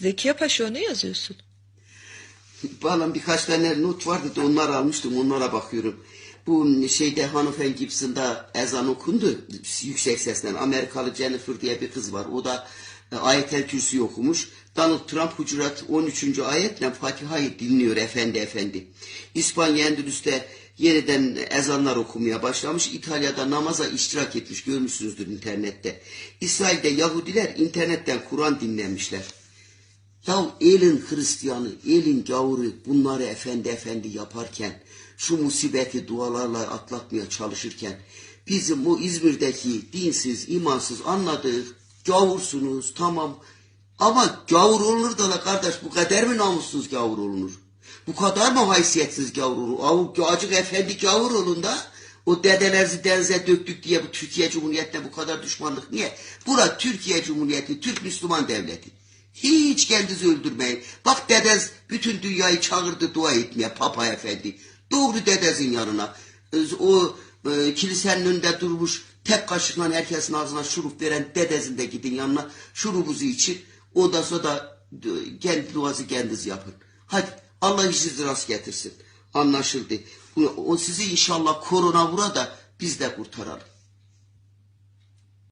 Zekiye Paşa ne yazıyorsun? Bana birkaç tane not vardı da onları almıştım onlara bakıyorum. Bu şeyde Hanıfen Gibson'da ezan okundu yüksek sesle. Amerikalı Jennifer diye bir kız var. O da e, ayetel kürsü okumuş. Donald Trump Hucurat 13. ayetle Fatiha'yı dinliyor efendi efendi. İspanya Endülüs'te yeniden ezanlar okumaya başlamış. İtalya'da namaza iştirak etmiş görmüşsünüzdür internette. İsrail'de Yahudiler internetten Kur'an dinlemişler. Ya elin Hristiyanı, elin gavuru bunları efendi efendi yaparken, şu musibeti dualarla atlatmaya çalışırken, bizim bu İzmir'deki dinsiz, imansız anladık, gavursunuz tamam. Ama gavur olunur da la kardeş bu kadar mı namussuz gavur olunur? Bu kadar mı haysiyetsiz gavur olur? Acık efendi gavur olun da o dedelerinizi denize döktük diye bu Türkiye Cumhuriyeti'ne bu kadar düşmanlık niye? Bura Türkiye Cumhuriyeti, Türk Müslüman devleti. Hiç kendinizi öldürmeyin. Bak dedez bütün dünyayı çağırdı dua etmeye Papa Efendi. Doğru dedezin yanına. O e, kilisenin önünde durmuş tek kaşıkla herkesin ağzına şurup veren dedezin de gidin yanına şurubuzu için. Sonra da e, kendi duası kendiniz yapın. Hadi Allah işinizi rast getirsin. Anlaşıldı. O sizi inşallah korona vura da biz de kurtaralım.